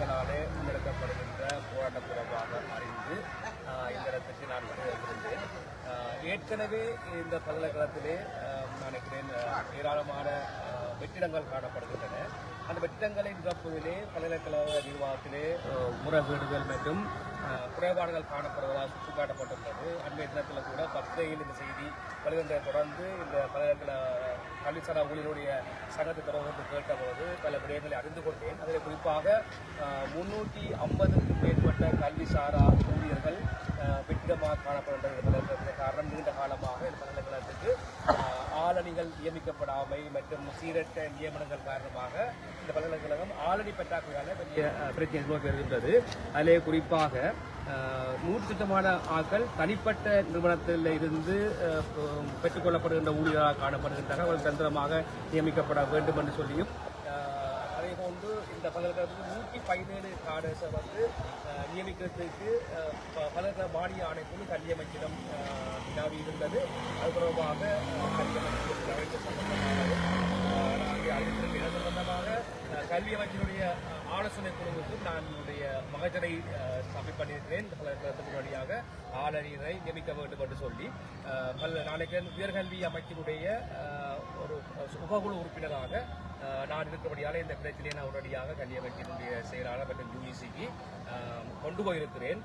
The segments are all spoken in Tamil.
மக்களாலே முன்னெடுக்கப்படுகின்ற போராட்டம் தொடர்பாக அறிந்து இந்த இடத்திற்கு நான் வந்திருந்தேன் ஏற்கனவே இந்த பல்கலைக்கழகத்திலே நான் நினைக்கிறேன் ஏராளமான வெற்றிடங்கள் காணப்படுகின்றன. அந்த வெற்றிடங்களை நிரப்புவதிலே பல்கலைக்கழக நிர்வாகத்திலே முறைகேடுகள் மற்றும் குறைபாடுகள் காணப்படுவதாக சுட்டிக்காட்டப்பட்டுள்ளது. அண்மைய தினத்தில் கூட பத்திரிகையில் இந்த செய்தி வெளிவந்ததை தொடர்ந்து இந்த பல்கலைக்கழக கல்விசாரா ஊழியருடைய சங்கத்தை தொடர்பு கேட்டபோது பல விடயங்களை அறிந்து கொண்டேன். அதில் குறிப்பாக முன்னூற்றி ஐம்பதுக்கும் மேற்பட்ட கல்விசாரா ஊழியர்கள் வெற்றிடமாக காணப்படுகின்ற காரணம் நீண்ட காலமாக இந்த பல்கலைக்கழகத்துக்கு ஆளணிகள் நியமிக்கப்படாமை மற்றும் சீரற்ற நியமனங்கள் காரணமாக இந்த பல்கலைக்கழகம் ஆளணி பற்றாக்குறையால பெரிய பிரச்சனை எதிர்நோக்கி வருகின்றது. அதிலே குறிப்பாக ஆஹ், நூறு ஆட்கள் தனிப்பட்ட நிறுவனத்தில் இருந்து பெற்றுக்கொள்ளப்படுகின்ற ஊழியராக காணப்படுகின்றனர் அவர்கள் தந்திரமாக நியமிக்கப்பட வேண்டும் என்று சொல்லியும் ஆஹ், அதே இந்த பல்கலைக்கழகத்துக்கு நூற்றி பதினேழு காடர்ஸை வந்து நியமிக்கிறதுக்கு ப- பல்கலைக்கழக மானிய ஆணைக்குழு கல்வி அமைச்சிடம் வினாவி இருந்தது. அது தொடர்பாக கல்வி அமைச்சர் சம்பந்தமாக ஆஹ், இது சம்பந்தமாக கல்வி அமைச்சருடைய ஆலோசனை குழுவுக்கும் நான் என்னுடைய மகஜரை சப்மிட் பண்ணியிருக்கிறேன். இந்த பல்கலைக்கழகத்துக்கு முன்னாடியாக ஆளறியரை நியமிக்க வேண்டும் என்று சொல்லி பல்ல நாளைக்கு உயர்கல்வி அமைச்சினுடைய ஒரு உபகுழு உறுப்பினராக நான் இருக்கிறபடியால் இந்த பிரச்சனையை நான் உடனடியாக கல்வி செயலாளர் மற்றும் யூஇசிக்கு கொண்டு போயிருக்கிறேன்.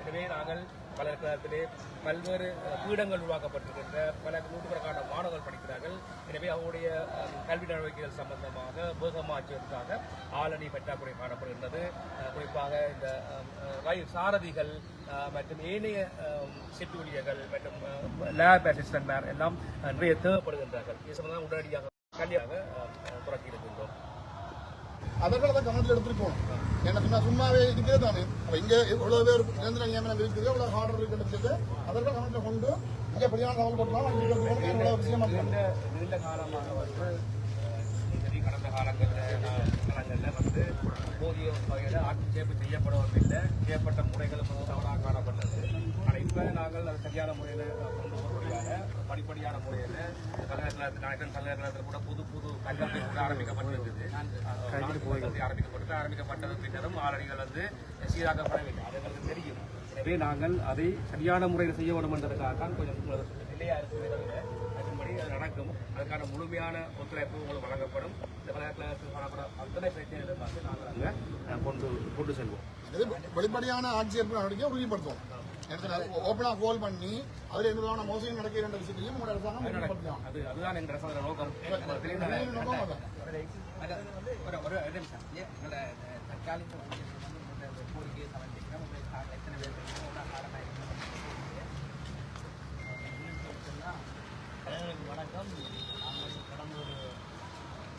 எனவே நாங்கள் பல்கலைக்கழகத்திலே பல்வேறு பீடங்கள் உருவாக்கப்பட்டிருக்கின்ற பல நூற்றுக்கணக்கான மாணவர்கள் படிக்கிறார்கள். எனவே அவருடைய கல்வி நடவடிக்கைகள் சம்பந்தமாக வேகமாற்றுவதற்காக ஆளணி பற்றாக்குறை காணப்படுகின்றது. குறிப்பாக இந்த ரயில் சாரதிகள் மற்றும் ஏனைய செட்டு ஊழியர்கள் மற்றும் லேப் அசிஸ்டன்ட் எல்லாம் நிறைய தேவைப்படுகின்றார்கள். இது சம்பந்தமாக உடனடியாக கல்வியாக தொடக்கி இருக்கின்றோம் அவர்கள் அதை கவனத்தில் எடுத்துட்டு போகணும் என்ன சொன்னா சும்மாவே இருக்கிறது தானே. அப்ப இங்க இவ்வளவு பேர் நிரந்தர நியமனம் இருக்குது இவ்வளவு ஆர்டர் இருக்குன்னு அவர்கள் கவனத்தில் கொண்டு இங்க படியான தகவல் போட்டலாம் விஷயமா இருக்கு. நீண்ட காலமாக வந்து கடந்த காலங்களில் காலங்களில் வந்து போதிய வகையில் ஆட்சேபு செய்யப்படவில்லை செய்யப்பட்ட முறைகளும் தவறாக காணப்பட்டது. ஆனால் இப்போ நாங்கள் அது சரியான முறையில் கொண்டு போகிறபடியாக படிப்படியான முறையில் கல்வியாளத்தில் நாயக்கன் கல்வியாளத்தில் கூட புது புது கல்வி கூட ஆரம்பிக்கப்பட்டிருக்குது. ஆரம்பிக்கப்பட்டு ஆரம்பிக்கப்பட்டது பின்னரும் ஆளணிகள் வந்து சீராக்கப்படவில்லை. அது எங்களுக்கு தெரியும். எனவே நாங்கள் அதை சரியான முறையில் செய்ய வேண்டும் என்பதற்காக தான் கொஞ்சம் நிலையா இருக்கிறதை தவிர அதன்படி அது நடக்கும். அதுக்கான முழுமையான ஒத்துழைப்பு உங்களுக்கு வழங்கப்படும். இந்த கலாச்சாரத்தில் காணப்படும் அத்தனை பிரச்சனைகளும் வந்து நாங்கள் அங்கே கொண்டு கொண்டு செல்வோம். வெளிப்படையான ஆட்சியர் நடவடிக்கை உறுதிப்படுத்தும் ஓப்பனா கோல் பண்ணி அதுல எந்த விதமான மோசடி நடக்கிற என்ற விஷயத்தையும் உங்களோட அரசாங்கம் அது அதுதான் அரசாங்க நோக்கம். அதான். ஒரு ஒரு ஒரு நிமிஷம். எங்களோட தற்காலிக ஊழியர்கள் வந்து உங்களோட கோரிக்கையை சமர்ப்பிக்கிறோம் உங்களுக்கு கா- எத்தனை பேர் அனைவருக்கும் வணக்கம். நாங்கள் வந்து கடந்த ஒரு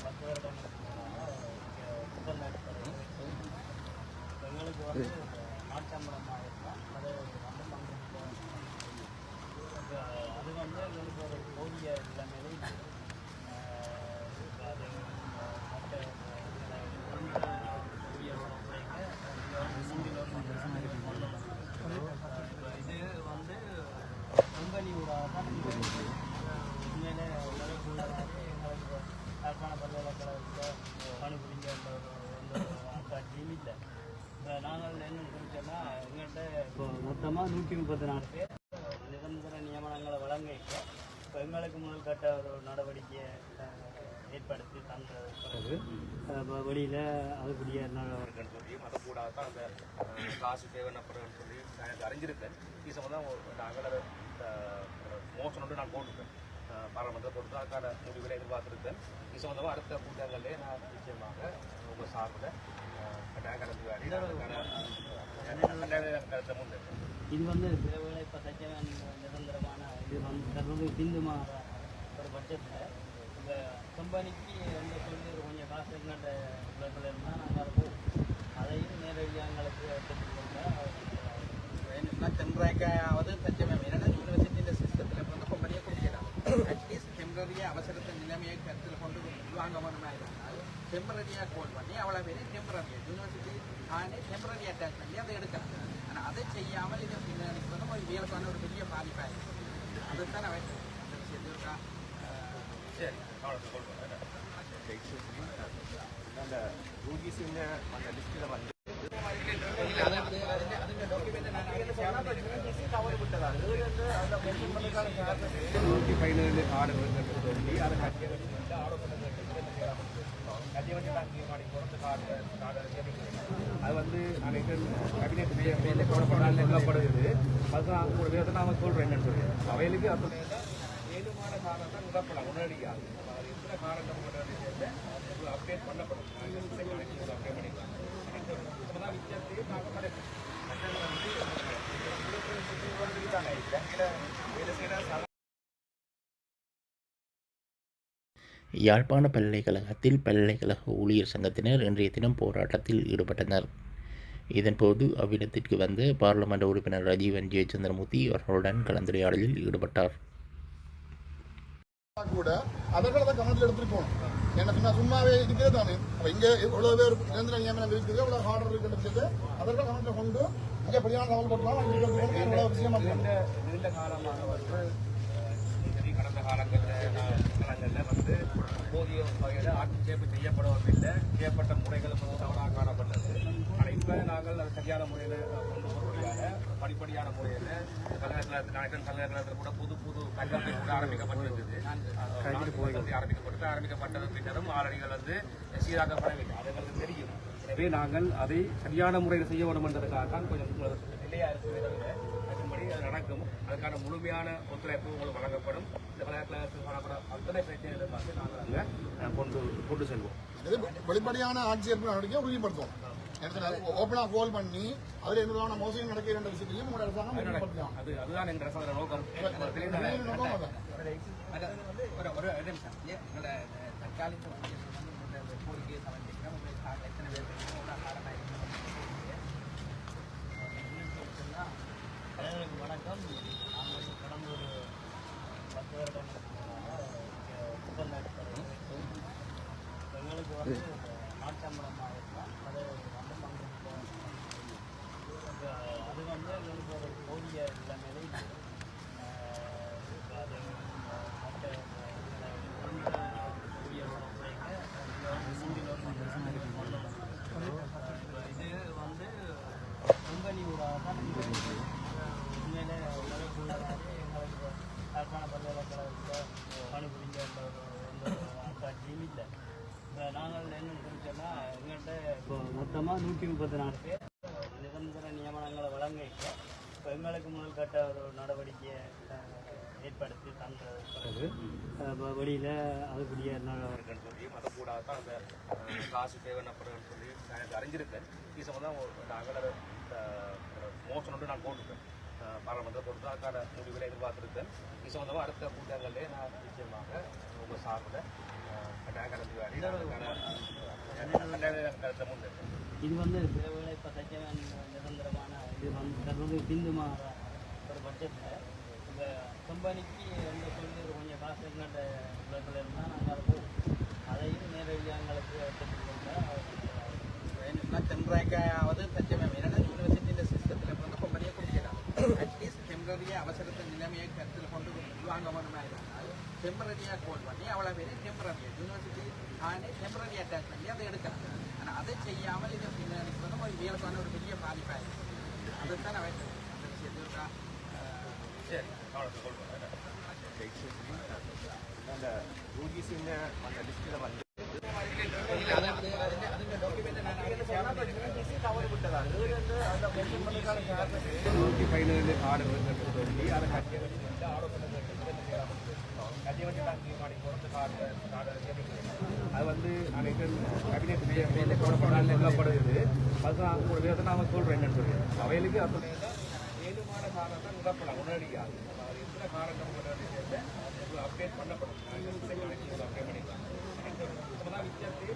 பத்து ஒப்பந்தம் எங்களுக்கு வந்து நாட்டம்பலமாக இருக்கலாம் அது வந்து அது வந்து எங்களுக்கு ஒரு போதிய அது மற்ற இது வந்து கம்பெனி ஊடாக உண்மையிலே எங்களுக்கு யாழ்ப்பாண பல்கலைக்கழகத்தில் பணிபுரிஞ்ச அந்த ஒரு இல்லை நாங்கள் என்ன சொல்லிட்டோம்னா எங்கள்கிட்ட இப்போ மொத்தமாக நூற்றி முப்பத்தி நாலு பேர் நிரந்தர நியமனங்களை வழங்க இப்போ எங்களுக்கு முதல் கட்ட ஒரு நடவடிக்கையை அஹ், ஏற்படுத்தி தந்த பிறகு இப்போ வெளியில் அதுக்குரிய நடவடிக்கை சொல்லி அதை கூட தான் அந்த அஹ், காசு தேவைப்படுன்னு சொல்லி நான் எனக்கு அறிஞ்சிருக்கேன். இது சம்பந்தம் நாங்கள் அதை மோசம் நான் போட்டிருக்கேன். பாராளுமன்றத்தில் போட்டு அதுக்கான முடிவுகளை எதிர்பார்த்திருக்கேன். இது சம்பந்தமாக அடுத்த கூட்டங்களிலே நான் நிச்சயமாக உங்கள் சார்பில் கட்டாயம் கலந்து கருத்தை முன்வைப்பேன் இது வந்து சில வேளை இப்போ தைக்க நிரந்தரமான இது வந்து தற்போது பிந்து மாற ஒரு பட்ஜெட்டில் இந்த கம்பெனிக்கு வந்து சொல்லி கொஞ்சம் காசு எங்கள்கிட்ட இவ்வளோத்துல இருந்தால் நாங்கள் அதை போவோம் அதையும் நேரடியாக எங்களுக்கு எடுத்துக்கிட்டு என்ன தென்றாய்க்காவது தச்சமே ஏன்னா வாங்க வேணுமா இருந்தால் டெம்பரரியாக கோல் பண்ணி அவ்வளோ பேர் டெம்பரரியாக யூனிவர்சிட்டி ஆனே டெம்பரரி அட்டாச் பண்ணி அதை எடுக்கிறாங்க ஆனால் அதை செய்யாமல் இதை பின்னாடி வந்து இவர்களுக்கான ஒரு பெரிய பாதிப்பாக இருக்குது அதுதான் நான் அந்த விஷயத்தில் இருக்கா சரி அந்த ரூபீஸிൻ്റെ அதை கட்டியது ஆடு அது வந்து அன்னைக்கு கேபினெட் மேலே போடப்படாது சொல்லப்படுது அதுதான் ஒரு கூட வேறு நான் சொல்கிறேன் என்னன்னு சொல்லி அவைகளுக்கு அதோடைய ஏழுமான காரணம் தான் உடனடியாக அது எத்தனை காரணம் அப்டேட் பண்ணப்படும் அப்டேட் பண்ணிக்கலாம் இப்போதான் வித்தியாசத்தையே வேலை யாழ்ப்பாண பல்கலைக்கழகத்தில் பல்கலைக்கழக ஊழியர் சங்கத்தினர் இன்றைய தினம் போராட்டத்தில் ஈடுபட்டனர். இதன்போது அவ்விடத்திற்கு வந்த பாராளுமன்ற உறுப்பினர் ரஜீவன் ஜெயச்சந்திரமூர்த்தி அவர்களுடன் கலந்துரையாடலில் ஈடுபட்டார். கூட அவர்கள் அதை கவனத்தில் எடுத்துட்டு என்ன சொன்னா சும்மாவே இருக்கிறது தானே. இங்க இவ்வளவு பேர் நிரந்தர நியமனம் இருக்குது இவ்வளவு ஆர்டர் இருக்கிற விஷயத்தை அவர்கள் கவனத்தில் கொண்டு இங்க படியான தகவல் இவ்வளவு விஷயமா இருக்கு. நீண்ட நீண்ட காலமாக வந்து சரி கடந்த காலங்களில் காலங்களில் வந்து போதிய வகையில் ஆட்சேபு செய்யப்படவில்லை செய்யப்பட்ட முறைகள் தவறாக காணப்பட்டது. ஆனால் இப்போ நாங்கள் அது சரியான முறையில் கொண்டு போகிறபடியாக படிப்படியான முறையில் கல்கலத்தில் நாயக்கன் கல்கலத்தில் கூட புது புது கல்வி கூட ஆரம்பிக்கப்பட்டிருக்குது கல்வி ஆரம்பிக்கப்பட்டு ஆரம்பிக்கப்பட்டது பின்னரும் ஆரணிகள் வந்து சீராக்கப்படவில்லை அது எங்களுக்கு தெரியும். எனவே நாங்கள் அதை சரியான முறையில் செய்ய வேண்டும் என்பதற்காக தான் கொஞ்சம் நிலையாக இருக்கிறது அதுக்கான முழுமையான ஒத்துழைப்பு உங்களுக்கு வழங்கப்படும். இந்த காணப்படும் அத்தனை பிரச்சனைகளை பார்த்து நாங்கள் அங்கே கொண்டு கொண்டு செல்வோம். வெளிப்படையான ஆட்சேர்ப்பு நடவடிக்கை உறுதிப்படுத்தும் ஓப்பனா கோல் பண்ணி அதுல எந்த விதமான மோசடி நடக்கிற என்ற விஷயத்தையும் உங்களோட அரசாங்கம் அது அதுதான் எங்கள் அரசாங்க நோக்கம். ஒரு நிமிஷம். எங்களோட தற்காலிக கோரிக்கையை சமர்ப்பிக்கிறோம் உங்களுக்கு கா- எத்தனை பேர் தெரியும் உங்களோட காரணம் அனைவருக்கும் வணக்கம். நாங்கள் வந்து கடந்த ஒரு பத்து வருடங்களுக்கு எங்களுக்கு வந்து நாட்டம்பலமாக மாவட்டம் அது வந்து பங்கு அது வந்து எங்களுக்கு ஒரு போதிய நிலைமையில அது இது வந்து கம்பெனி ஊடாக தான் யாழ்ப்பாண பல்கலைக்கழகத்தில் பணிபுரிஞ்ச எந்த ஒரு எந்த ஒரு அத்தாட்சியும் இல்லை இப்போ நாங்கள் என்ன சொல்லிச்சோன்னா எங்கள்கிட்ட இப்போ மொத்தமாக நூற்றி முப்பத்தி நாலு பேர் நிரந்தர நியமனங்களை வழங்க இப்போ எங்களுக்கு முதல் கட்ட ஒரு நடவடிக்கையை அஹ், ஏற்படுத்தி தந்த பிறகு அஹ், வெளியில் அதுக்குரிய இருக்குன்னு சொல்லி மதம் கூட தான் அந்த அஹ், காசு தேவைப்படுன்னு சொல்லி நான் எனக்கு அறிஞ்சிருக்கேன் இது சம்பந்தம் நாங்கள் மோசம் நான் போட்டிருக்கேன் பாராளுமன்றத்தில் போட்டு அதுக்கான முடிவுகளை எதிர்பார்த்திருக்கேன். இது சம்பந்தமாக அடுத்த கூட்டங்களிலே நான் நிச்சயமாக உங்கள் சார்பில் இது வந்து சில இப்போ தைக்க நிரந்தரமான இது வந்து பிந்து மாற ஒரு பட்ஜெட்டில் இந்த கம்பெனிக்கு எந்த சொல்லி கொஞ்சம் காசு எங்கள்கிட்ட உள்ளத்தில் இருந்தால் நாங்கள் அதை அதையும் நேரடியாக எங்களுக்கு தென்றாய்க்காவது தச்சமே என்னன்னா யூனிவர்சிட்டியின் சிஸ்டத்தில் வந்து கம்பெனியை கொடுக்கலாம் டெம்பரரியாக அவசரத்தை நிலைமையை கருத்தில் கொண்டு வாங்க வேணுமா இருந்தால் டெம்பரரியாக கோல் பண்ணி அவ்வளோ பேர் டெம்பரரியாக யூனிவர்சிட்டி ஆனே டெம்பரரி அட்டாச் பண்ணி அதை எடுக்கலாம் ஆனால் அதை செய்யாமல் இதை பின்னாடி வந்து ஒரு இயல்பான ஒரு பெரிய பாதிப்பாக இருக்குது அதுதான் நான் வேண்டேன் அந்த விஷயத்தில் இருக்கா சரி கவனத்தை கொள்வோம் அந்த யூஜிசியின் அந்த லிஸ்ட்டில் வந்து நூற்றி பதினேழு ஆடுகள் சொல்லி அதை கட்டிய வச்சு வந்து கட்டிய வச்சு மாடி காடு காடு அது வந்து அனைத்து கேபினெட் மேலே அதுதான் கூட வேறு நான் சொல்கிறேன் என்னன்னு சொல்லி அவைகளுக்கு அதோடைய ஏழுமான காரணம் தான் உடனடியாக அது காரணம் அப்டேட் பண்ணப்படும் அப்டேட் பண்ணிக்கலாம் இப்போதான் வித்தியாசத்தையே